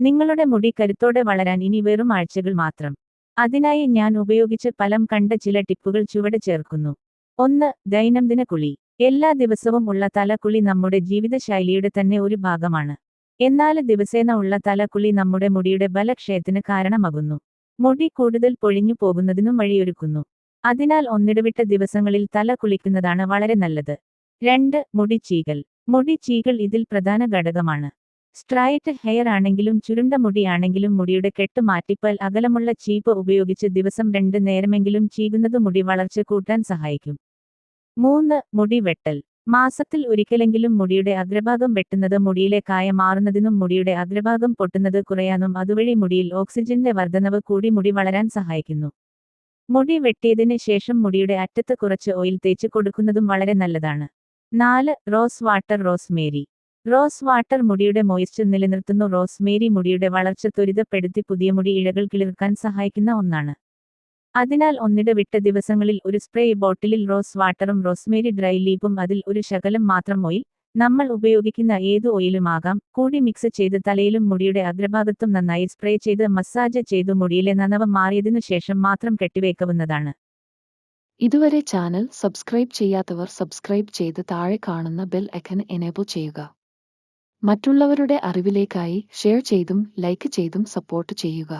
നിങ്ങളുടെ മുടി കരുത്തോടെ വളരാൻ ഇനി വെറും ആഴ്ചകൾ മാത്രം. അതിനായി ഞാൻ ഉപയോഗിച്ച ഫലം കണ്ട ചില ടിപ്പുകൾ ചുവടെ ചേർക്കുന്നു. ഒന്ന് ദൈനംദിന കുളി. എല്ലാ ദിവസവും ഉള്ള തലക്കുളി നമ്മുടെ ജീവിതശൈലിയുടെ തന്നെ ഒരു ഭാഗമാണ്. എന്നാൽ ദിവസേന ഉള്ള തലക്കുളി നമ്മുടെ മുടിയുടെ ബലക്ഷയത്തിന് കാരണമാകുന്നു. മുടി കൂടുതൽ പൊഴിഞ്ഞു പോകുന്നതിനും വഴിയൊരുക്കുന്നു. അതിനാൽ ഒന്നിടവിട്ട ദിവസങ്ങളിൽ തല കുളിക്കുന്നതാണ് വളരെ നല്ലത്. രണ്ട് മുടി ചീകൽ. മുടി ചീകൽ ഇതിൽ പ്രധാന ഘടകമാണ്. സ്ട്രൈറ്റ് ഹെയർ ആണെങ്കിലും ചുരുണ്ട മുടിയാണെങ്കിലും മുടിയുടെ കെട്ട് മാറ്റിപ്പൽ അകലമുള്ള ചീപ്പ് ഉപയോഗിച്ച് ദിവസം രണ്ട് നേരമെങ്കിലും ചീകുന്നത് മുടി വളർച്ച കൂട്ടാൻ സഹായിക്കും. മൂന്ന് മുടി വെട്ടൽ. മാസത്തിൽ ഒരിക്കലെങ്കിലും മുടിയുടെ അഗ്രഭാഗം വെട്ടുന്നത് മുടിയിലെ കായ മാറുന്നതിനും മുടിയുടെ അഗ്രഭാഗം പൊട്ടുന്നത് കുറയാനും അതുവഴി മുടിയിൽ ഓക്സിജന്റെ വർധനവ് കൂടി മുടി വളരാൻ സഹായിക്കുന്നു. മുടി വെട്ടിയതിന് ശേഷം മുടിയുടെ അറ്റത്ത് കുറച്ച് ഓയിൽ തേച്ച് കൊടുക്കുന്നതും വളരെ നല്ലതാണ്. നാല് rose water rosemary rose water മുടിയുടെ മോയിസ്ചർ നിലനിർത്തുന്നു. റോസ്മേരി മുടിയുടെ വളർച്ച ത്വരിതപ്പെടുത്തി പുതിയ മുടി ഇഴകൾ കിളിർക്കാൻ സഹായിക്കുന്ന ഒന്നാണ്. അതിനാൽ ഒന്നിട വിട്ട ദിവസങ്ങളിൽ ഒരു സ്പ്രേ ബോട്ടിലിൽ റോസ് വാട്ടറും റോസ്മേരി ഡ്രൈ ലീപ്പും അതിൽ ഒരു ശകലം മാത്രം ഓയിൽ നമ്മൾ ഉപയോഗിക്കുന്ന ഏത് ഓയിലുമാകാം കൂടി മിക്സ് ചെയ്ത് തലയിലും മുടിയുടെ അഗ്രഭാഗത്തും നന്നായി സ്പ്രേ ചെയ്ത് മസാജ് ചെയ്തു മുടിയിലെ നനവ് മാറിയതിനു ശേഷം മാത്രം കെട്ടിവെക്കാവുന്നതാണ് ഇതുവരെ ചാനൽ സബ്സ്ക്രൈബ് ചെയ്യാത്തവർ സബ്സ്ക്രൈബ് ചെയ്ത് താഴെ കാണുന്ന ബെൽ ഐക്കൺ എനേബിൾ ചെയ്യുക. മറ്റുള്ളവരുടെ അറിവിലേക്കായി ഷെയർ ചെയ്തും ലൈക്ക് ചെയ്തും സപ്പോർട്ട് ചെയ്യുക.